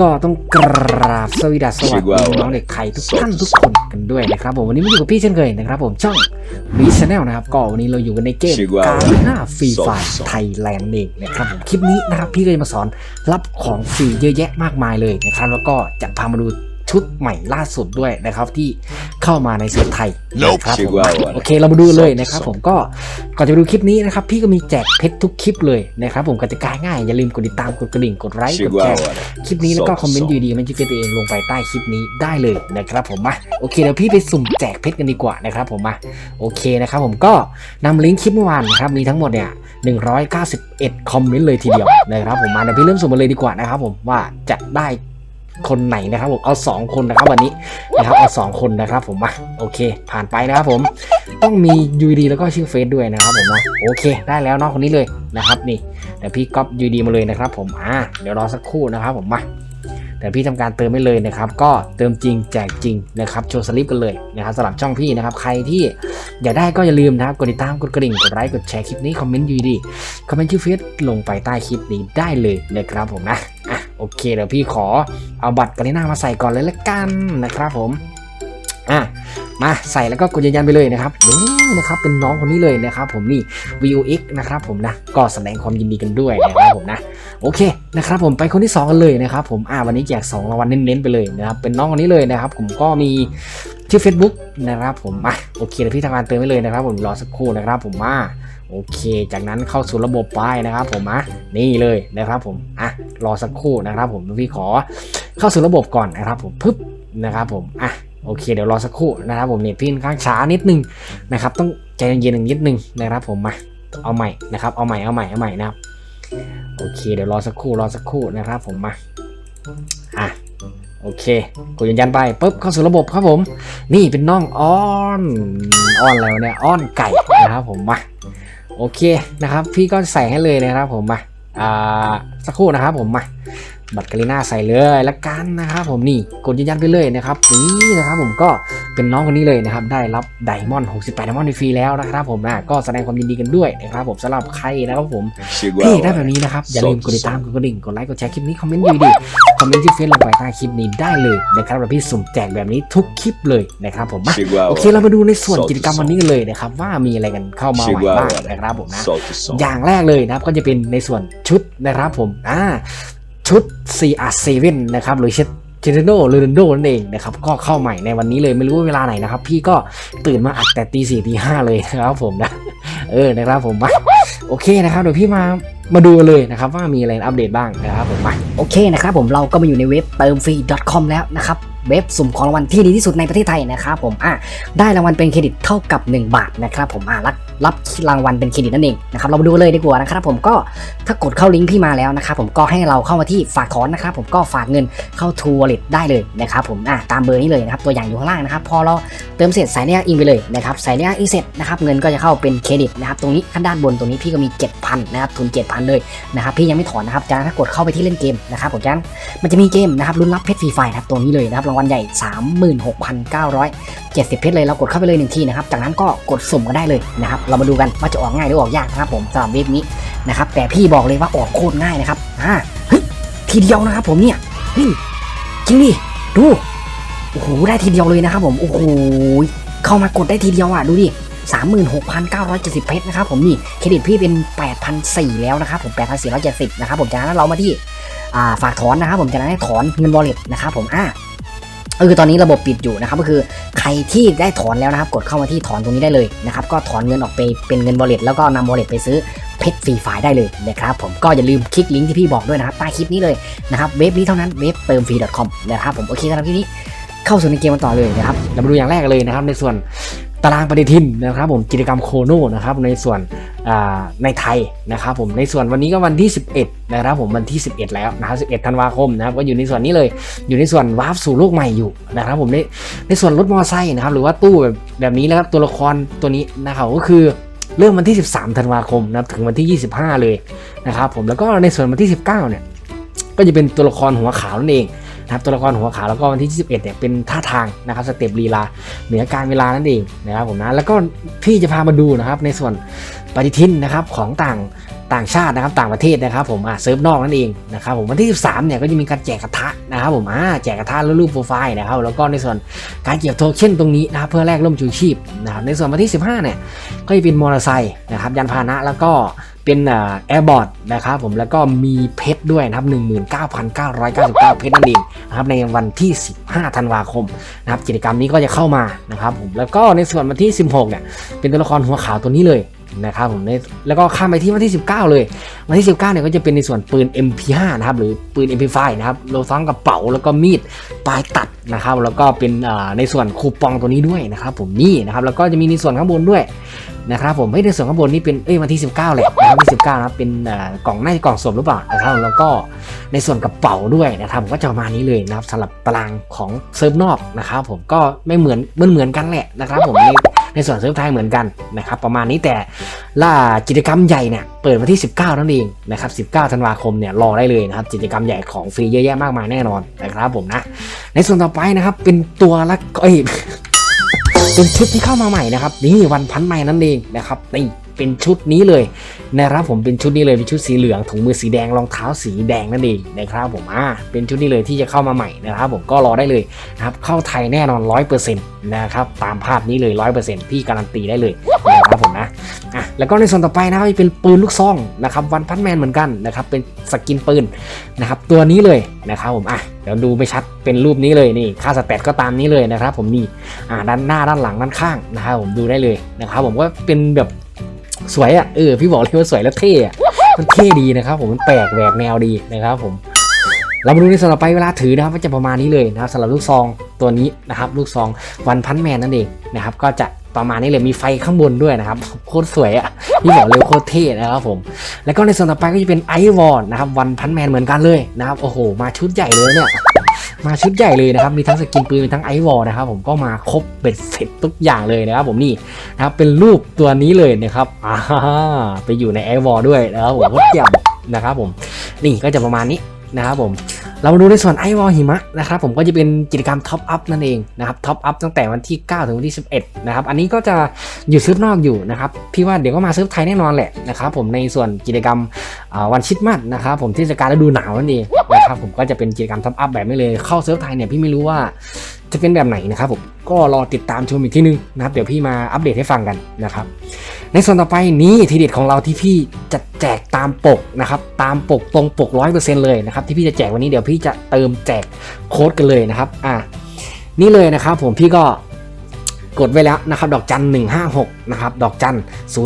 ก็ต้องกราบสวัสดีสวัสดีน้องเด็กไทยทุกท่านทุกคนกันด้วยนะครับผมวันนี้มาอยู่กับพี่เช่นเคยนะครับผมช่องบีชแนลนะครับก็วันนี้เราอยู่กันในเกมการหน้าฟรีไฟไทยแลนด์เองนะครับผมคลิปนี้นะครับพี่ก็จะมาสอนรับของฟรีเยอะแยะมากมายเลยนะครับแล้วก็จะพามาดู ชุดใหม่ล่าสุดด้วยนะครับที่เข้ามาในเซิร์ฟไทยนะครับผมโอเคเรามาดูเลยนะครับผมก็ก่อนจะไปดูคลิปนี้นะครับพี่ก็มีแจกเพชรทุกคลิปเลยนะครับผมกติกาง่ายอย่าลืมกดติดตามกดกระดิ่งกดไลค์กดแชร์คลิปนี้แล้วก็คอมเมนต์ดีๆมันจะเป็นตัวเองลงไปใต้คลิปนี้ได้เลยนะครับผมมาโอเคเดี๋ยวพี่ไปสุ่มแจกเพชรกันดีกว่านะครับผมมาโอเคนะครับผมก็นำลิงก์คลิปเมื่อวานนะครับมีทั้งหมดเนี่ย191 คอมเมนต์เลยทีเดียวนะครับผมมาเดี๋ยวพี่เริ่มสุ่มกันเลยดีกว่านะครับผมว่าจะได้ คนไหนนะครับผมเอา 2 คนนะครับวันนี้นะครับเอา 2 คนนะครับผมมาโอเค ผ่านไปนะครับผมต้องมี UD แล้วก็ชื่อเฟซด้วยนะครับผมโอเค ได้แล้วเนาะคนนี้เลยนะครับนี่เดี๋ยวพี่ก๊อป UD มาเลยนะครับผมอ่าเดี๋ยวรอสักครู่นะครับผมมาเดี๋ยวพี่ทำการเติมไม่เลยนะครับ ก็เติมจริงแจกจริงนะครับโชว์สลิปกันเลยนะครับสำหรับช่องพี่นะครับ ใครที่อยากได้ก็อย่าลืมนะครับกดติดตามกดกระดิ่งกดไลค์กดแชร์คลิปนี้คอมเมนต์ UD คอมเมนต์ชื่อเฟซลงไปใต้คลิปนี้ได้เลยนะครับผมนะ โอเคเดี๋ยวพี่ขอเอาบัตรกาลิน่ามาใส่ก่อนเลยละกันนะครับผมอะมาใส่แล้วก็กดยืนยันไปเลยนะครับนี่นะครับเป็นน้องคนนี้เลยนะครับผมนี่ VOX นะครับผมนะก็แสดงความยินดีกันด้วยนะครับผมนะโอเคนะครับผมไปคนที่ 2 กันเลยนะครับผมอ่าวันนี้แจก2รางวัลเน้นๆไปเลยนะครับเป็นน้องคนนี้เลยนะครับผมก็มีชื่อ Facebook นะครับผมอะโอเคเดี๋ยวพี่ทำงานเติมไว้เลยนะครับผมรอสักครู่นะครับผมมา โอเค จากนั้นเข้าสู่ระบบไปนะครับ ผมอะนี่เลยนะครับผมอะรอสักครู่นะครับผมพี่ขอเข้าสู่ระบบก่อนนะครับ ผมปึ๊บนะครับผมอะโอเค เดี๋ยวรอสักครู่นะครับ ผมเน็ตพี่ค้างช้านิดนึงนะครับ ต้องใจเย็นๆนิดนึงนะครับ ผมมาเอาใหม่นะครับ เอาใหม่เอาใหม่เอาใหม่นะครับ โอเค เดี๋ยวรอสักครู่รอสักครู่นะครับ ผมมาอะโอเคกดยืนยันไปปุ๊บเข้าสู่ระบบครับผม นี่เป็นน้องอ้อนอ้อนอะไรวเนี่ยอ้อนไก่นะครับผมมา โอเคนะครับ พี่ก็ใส่ให้เลยนะครับผมมาอ่าสักครู่นะครับผมมา บัตรกาลิน่าใส่เลยละกันนะครับผมนี่กดยืนยันไปเลยนะครับนี่นะครับผมก็เป็นน้องคนนี้เลยนะครับได้รับไดมอนด์68ไดมอนด์ฟรีแล้วนะครับผมนะก็แสดงความยินดีกันด้วยนะครับผมสำหรับใครนะครับผมที่ได้แบบนี้นะครับอย่าลืมกดติดตามกดกระดิ่งกดไลค์กดแชร์คลิปนี้คอมเมนต์ดีๆคอมเมนต์ที่เฟซลงไปใต้คลิปนี้ได้เลยนะครับเราพี่สุ่มแจกแบบนี้ทุกคลิปเลยนะครับผมมาโอเคเรามาดูในส่วนกิจกรรมวันนี้กันเลยนะครับว่ามีอะไรกันเข้ามาใหม่บ้างนะครับผมนะอย่างแรกเลยนะครับก็จะเป็นในส่วนชุดนะครับผมอ่า ชุด CR7 นะครับหรือเชเชเนโดเรนโดนั่นเองนะครับก็เข้าใหม่ในวันนี้เลยไม่รู้ว่าเวลาไหนนะครับ พี่ก็ตื่นมาอัดแต่ตีสี่ตีห้าเลยนะครับผมนะ เออนะครับผมมาโอเคนะครับเดี๋ยวพี่มามาดูเลยนะครับว่ามีอะไรอัปเดตบ้างนะครับผมมาโอเคนะครับผมเราก็มาอยู่ในเว็บเติมฟรี .com แล้วนะครับเว็บสุ่มของรางวัลที่ดีที่สุดในประเทศไทยนะครับผมอะได้รางวัลเป็นเครดิตเท่ากับ 1 บาทนะครับผมอะรับ รับรางวัลเป็นเครดิตนั่นเองนะครับเรามาดูเลยดีกว่านะครับผมก็ถ้ากดเข้าลิงก์พี่มาแล้วนะครับผมก็ให้เราเข้ามาที่ฝากถอนนะครับผมก็ฝากเงินเข้าทูวอลเลตได้เลยนะครับผมอะตามเบอร์นี้เลยนะครับตัวอย่างอยู่ข้างล่างนะครับพอเราเติมเสร็จใส่เลขอินไปเลยนะครับใส่เลขอินเสร็จนะครับเงินก็จะเข้าเป็นเครดิตนะครับตรงนี้ข้างด้านบนตรงนี้พี่ก็มี 7,000นะครับทุน 7,000 เลยนะครับพี่ยังไม่ถอนนะครับจากนั้นถ้ากดเข้าไปที่เล่นเกมนะครับผมจากนั้นมันจะมีเกมนะครับลุ้นรับเพชรฟรีไฟนะครับตัวนี้เลยนะครับรางวัลใหญ่ 36,970 เพชรเลยเรากดเข้าไปเลยหนึ่งทีนะครับจากนั้นก็กดสุ่มกันได้เลยนะครับเรามาดูกันว่าจะออกง่ายหรือออกยากนะครับผมสำหรับเว็บนี้นะครับแต่พี่บอกเลยว่าออกโคตรง่ายนะครับอ่าเฮ้ยทีเดียวนะครับ ผมเนี่ยเฮ้ยจริงดิดูโอ้โหได้ทีเดียวเลยนะครับ ผมโอ้โหเข้ามากดได้ทีเดียวอะดูดิ36,970 เพชรนะครับผมนี่เครดิตพี่เป็น 8,400 แล้วนะครับผม8,470 นะครับผมจากนั้นเรามาที่อ่าฝากถอนนะครับผมจากนั้นให้ถอนเงิน wallet นะครับผมอ่า ก็คือตอนนี้ระบบปิดอยู่นะครับก็คือใครที่ได้ถอนแล้วนะครับ กดเข้ามาที่ถอนตรงนี้ได้เลยนะครับก็ถอนเงินออกไปเป็นเงิน wallet แล้วก็นำ wallet ไปซื้อเพชรฟรีไฟล์ได้เลยนะครับผมก็อย่าลืมคลิกลิงก์ที่พี่บอกด้วยนะครับใต้คลิปนี้เลยนะครับเว็บนี้เท่านั้นเว็บเติมฟรี .com นะครับผมโอเคสำหรับคลิปนี้เข้าสู่ในเกมกันต่อเลยนะครับเรามาดูอย่างแรกเลยนะครับในส่วน ตารางปฏิทินนะครับผมกิจกรรมโคโนนะครับในส่วนในไทยนะครับผมในส่วนวันนี้ก็วันที่ 11นะครับผมวันที่ 11 แล้วนะครับ11ธันวาคมนะครับก็อยู่ในส่วนนี้เลยอยู่ในส่วนวาร์ปสู่โลกใหม่อยู่นะครับผมในในส่วนรถมอไซค์นะครับหรือว่าตู้แบบแบบนี้นะครับตัวละครตัวนี้นะครับก็คือเริ่มวันที่ 13ธันวาคมนะครับถึงวันที่ 25 เลยนะครับผมแล้วก็ในส่วนวันที่ 19เนี่ยก็จะเป็นตัวละครหัวขาวนั่นเอง นะครับตัวละครหัวขาวแล้วก็วันที่ 21เนี่ยเป็นท่าทางนะครับสเต็ปลีลาเหนือการเวลานั่นเองนะครับผมนะแล้วก็พี่จะพามาดูนะครับในส่วนปฏิทินนะครับของต่างต่างชาตินะครับต่างประเทศนะครับผมอะเซิร์ฟนอกนั่นเองนะครับผมวันที่ 13เนี่ยก็จะมีการแจกกระทะนะครับผมอ่าแจกกระทะแล้วรูปโปรไฟล์นะครับแล้วก็ในส่วนการเก็บโทเค็นตรงนี้นะครับเพื่อแลกร่มชูชีพนะครับในส่วนวันที่ 15เนี่ยก็จะเป็นมอเตอร์ไซค์นะครับยานพาหนะแล้วก็ เป็นแอร์บอร์ดนะครับผมแล้วก็มีเพชรด้วยนะครับ 19,999 เพชรนั่นเองนะครับในวันที่ 15 ธันวาคมนะครับกิจกรรมนี้ก็จะเข้ามานะครับผมแล้วก็ในส่วนวันที่ 16 เนี่ยเป็นตัวละครหัวขาวตัวนี้เลยนะครับผมในแล้วก็ข้ามไปที่วันที่ 19 เลย วันที่ 19เนี่ยก็จะเป็นในส่วนปืน MP5 นะครับหรือปืน MP5 นะครับโลซ้องกระเป๋าแล้วก็มีดปลายตัดนะครับแล้วก็เป็นในส่วนคูปองตัวนี้ด้วยนะครับผมนี่นะครับแล้วก็จะมีในส่วนข้างบนด้วย นะครับผมไม่ในส่วนข้างบนนี่เป็นเอ้ยวันที่ 19แหละนะครับวันที่ 19นะครับเป็นกล่องน่าจะกล่องสวมหรือเปล่านะครับแล้วก็ในส่วนกระเป๋าด้วยนะครับผมก็จะประมาณนี้เลยนะครับสำหรับตารางของเซิร์ฟนอกนะครับผมก็ไม่เหมือนเหมือนเหมือนกันแหละนะครับผมในในส่วนเซิร์ฟไทยเหมือนกันนะครับประมาณนี้แต่ล่ากิจกรรมใหญ่เนี่ยเปิดวันที่ 19 นั่นเองนะครับ19 ธันวาคมเนี่ยรอได้เลยนะครับกิจกรรมใหญ่ของฟรีเยอะแยะมากมายแน่นอนนะครับผมนะในส่วนต่อไปนะครับเป็นตัวละเอ้ย เป็นชุดที่เข้ามาใหม่นะครับนี่วันพันใหม่นั่นเองนะครับนี่เป็นชุดนี้เลยนะครับผมเป็นชุดนี้เลยเป็นชุดสีเหลืองถุงมือสีแดงรองเท้าสีแดงนั่นเองนะครับผมอ่าเป็นชุดนี้เลยที่จะเข้ามาใหม่นะครับผมก็รอได้เลยนะครับเข้าไทยแน่นอน 100%นะครับตามภาพนี้เลย 100%พี่การันตีได้เลยนะครับ แล้วก็ในส่วนต่อไปนะครับเป็นปืนลูกซองนะครับวันพันแมนเหมือนกันนะครับเป็นสกินปืนนะครับตัวนี้เลยนะครับผมอะเดี๋ยวดูไม่ชัดเป็นรูปนี้เลยนี่ค่าสแตทก็ตามนี้เลยนะครับ ผมนี่อ่าด้านหน้าด้านหลังด้านข้างนะครับผมดูได้เลยนะครับผมก็เป็นแบบสวยอะเออพี่บอกเลยว่าสวยแล้วเท่อะมันเท่ดีนะครับผมมันแปลกแหวกแนวดีนะครับผมเรามาดูในส่วนต่อไปเวลาถือนะครับก็จะประมาณนี้เลยนะครับสำหรับลูกซองตัวนี้นะครับลูกซองวันพันแมนนั่นเองนะครับก็จะ ประมาณนี้เลยมีไฟข้างบนด้วยนะครับโคตรสวยอะ่ะพี่บอกเลยโคตรเท่นะครับผม แล้วก็ในส่วนต่อไปก็จะเป็นไอวอนนะครับวันพันแมนเหมือนกันเลยนะครับโอ้โห มาชุดใหญ่เลยเนี่ยมาชุดใหญ่เลยนะครับ มีทั้งสกินปืนมีทั้งไอวอลนะครับผมก็มาครบเบ็ดเสร็จทุกอย่างเลยนะครับผมนี่นะครับเป็นรูปตัวนี้เลยนะครับอ่าไปอยู่ในไอวอลด้วยนะครับผมโคตรเจ๋งนะครับผมนี่ก็จะประมาณนี้นะครับผม เรามาดูในส่วนไอวอลหิมะนะครับผมก็จะเป็นกิจกรรมท็อปอัพนั่นเองนะครับท็อปอัพตั้งแต่วันที่ 9 ถึงวันที่ 11 นะครับ อันนี้ก็จะอยู่ซื้อนอกอยู่นะครับ พี่ว่าเดี๋ยวก็มาซื้อไทยแน่นอนแหละนะครับผมในส่วนกิจกรรมวันชิดมัดนะครับผมเทศกาลฤดูหนาวนั่นเองนะครับผมก็จะเป็นกิจกรรมท็อปอัพแบบนี้เลยเข้าเซิร์ฟไทยเนี่ยพี่ไม่รู้ว่าจะเป็นแบบไหนนะครับผมก็รอติดตามชมอีกทีนึงนะครับเดี๋ยวพี่มาอัปเดตให้ฟังกันนะครับ ในส่วนต่อไปนี้ทีเด็ดของเราที่พี่จะแจกตามปกนะครับตามปกตรงปก 100%เลยนะครับที่พี่จะแจกวันนี้เดี๋ยวพี่จะเติมแจกโค้ดกันเลยนะครับอะนี่เลยนะครับผมพี่ก็กดไว้แล้วนะครับดอกจัน 156นะครับดอกจัน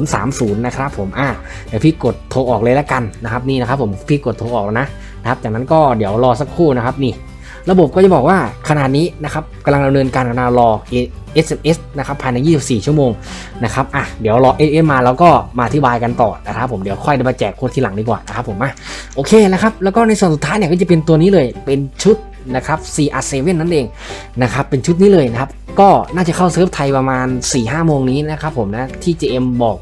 030นะครับผมอะเดี๋ยวพี่กดโทรออกเลยแล้วกันนะครับนี่นะครับผมพี่กดโทรออกแล้วนะนะครับจากนั้นก็เดี๋ยวรอสักครู่นะครับนี่ ระบบก็จะบอกว่าขณะนี้นะครับกำลังดำเนินการกำลังรอ SMS นะครับภายใน 24 ชั่วโมงนะครับอะเดี๋ยวรอ SMS มาแล้วก็มาอธิบายกันต่อนะครับผมเดี๋ยวค่อยมาแจกโค้ดทีหลังดีกว่านะครับผมอะโอเคแล้วครับแล้วก็ในส่วนสุดท้ายเนี่ยก็จะเป็นตัวนี้เลยเป็นชุดนะครับ CR7 นั่นเองนะครับเป็นชุดนี้เลยนะครับก็น่าจะเข้าเซิร์ฟไทยประมาณ 4-5 โมงนี้นะครับผมนะที่ GM บอก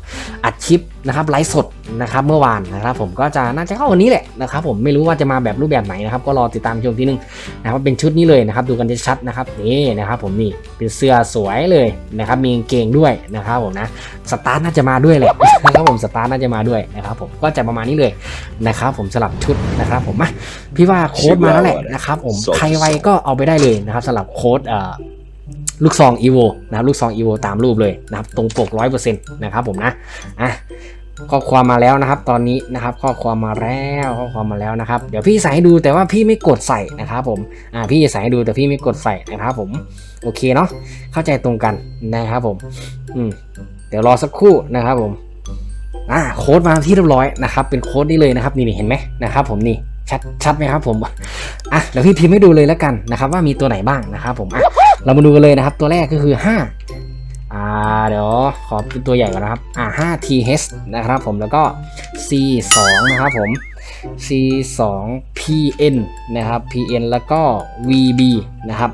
อัดคลิปนะครับไลฟ์สดนะครับเมื่อวานนะครับผมก็จะน่าจะเข้าวันนี้แหละนะครับผมไม่รู้ว่าจะมาแบบรูปแบบไหนนะครับก็รอติดตามชมทีนึงนะครับเป็นชุดนี้เลยนะครับดูกันชัดๆนะครับนี่นะครับผมนี่เป็นเสื้อสวยเลยนะครับมีกางเกงด้วยนะครับผมนะสตาร์ทน่าจะมาด้วยแหละนะครับผมสตาร์ทน่าจะมาด้วยนะครับผมก็จะประมาณนี้เลยนะครับผมสลับชุดนะครับผมมาพี่ว่าโค้ดมาแล้วแหละนะครับผมใครไวก็เอาไปได้เลยนะครับสำหรับโค้ดเอ่อ ลูกซองอีโวนะครับลูกซองอีโวตามรูปเลยนะครับตรงปกร้อยเปอร์เซ็นต์นะครับผมนะอะข้อความมาแล้วนะครับ ตอนนี้นะครับข้อความมาแล้วข้อความมาแล้วนะครับ เดี๋ยวพี่ใส่ให้ดูแต่ว่าพี่ไม่กดใส่นะครับผมอ่าพี่จะใส่ให้ดูแต่พี่ไม่กดใส่นะครับผมโอเคเนาะเข้าใจตรงกันนะครับผมอืมเดี๋ยวรอสักครู่นะครับผมอ่าโค้ดมาที่เรียบร้อยนะครับ เป็นโค้ดนี้เลยนะครับนี่นี่เห็นไหมนะครับ ผมนี่ชัดชัดไหมครับผมอะเดี๋ยวพี่พิมพ์ให้ดูเลยแล้วกันนะครับ ว่ามีตัวไหนบ้างนะครับผมอะ เรามาดูกันเลยนะครับ ตัวแรกก็คือ 5 อ่า เดี๋ยวขอเป็นตัวใหญ่ก่อนนะครับ อ่า 5th นะครับผม แล้วก็ c 2นะครับผม c 2 pn นะครับ pn แล้วก็ vb นะครับ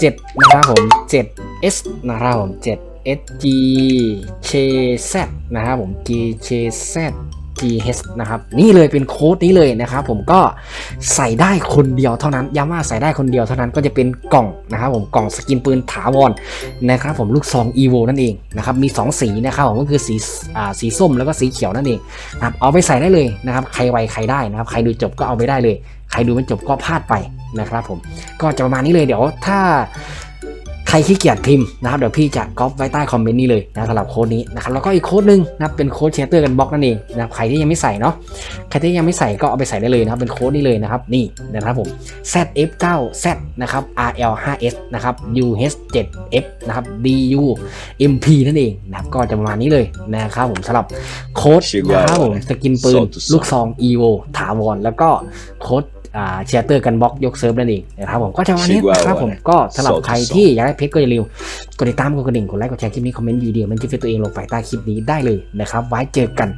7นะครับผม 7s นะครับผม 7 sg chz นะครับผม g chz GH นะครับนี่เลยเป็นโค้ดนี้เลยนะครับผมก็ใส่ได้คนเดียวเท่านั้นย้ำว่าใส่ได้คนเดียวเท่านั้นก็จะเป็นกล่องนะครับผมกล่องสกินปืนถาวรนะครับผมลูกซอง EVO นั่นเองนะครับมี 2 สีนะครับผมก็คือสีอ่าสีส้มแล้วก็สีเขียวนั่นเองนะครับเอาไปใส่ได้เลยนะครับใครไวใครได้นะครับใครดูจบก็เอาไปได้เลย ใครดูไม่จบก็พลาดไปนะครับผมก็จะประมาณนี้เลยเดี๋ยวถ้า ใครขี้เกียจพิมพ์นะครับเดี๋ยวพี่จะก๊อปไว้ใต้คอมเมนต์นี้เลยนะสำหรับโค้ดนี้นะครับแล้วก็อีกโค้ดหนึงนะครับเป็นโค้ดเชเตอร์กันบล็อกนั่นเองนะครับใครที่ยังไม่ใส่เนาะใครที่ยังไม่ใส่ก็เอาไปใส่ได้เลยนะครับเป็นโค้ดนี้เลยนะครับนี่นะครับผม ZF9Z นะครับ RL5S นะครับ UH7F นะครับ DU MP นั่นเองนะครับก็จะประมาณนี้เลยนะครับผมสำหรับโค้ดนะครับผมสกินปืนลูกซอง EVO ถาวรแล้วก็โค้ดอ่า เชียร์เตอร์กันบล็อกยกเซิร์ฟนั่นเองนะครับผมก็จะประมาณนี้นะครับผมก็สำหรับใครที่อยากได้เพชรก็อย่าลืมกดติดตามกดกระดิ่งกดไลค์กดแชร์คลิปนี้คอมเมนต์วิดีโอมันจะเป็นตัวเองลงไปใต้คลิปนี้ได้เลยนะครับไว้เจอกัน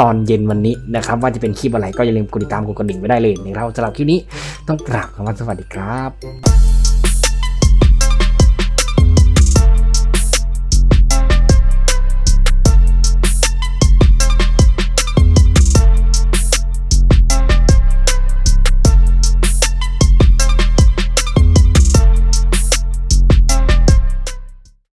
ตอนเย็นวันนี้นะครับ ว่าจะเป็นคลิปอะไรก็อย่าลืมกดติดตามกดกระดิ่งไว้ได้เลยนะครับสำหรับคลิปนี้ต้องกราบคำว่าสวัสดีครับ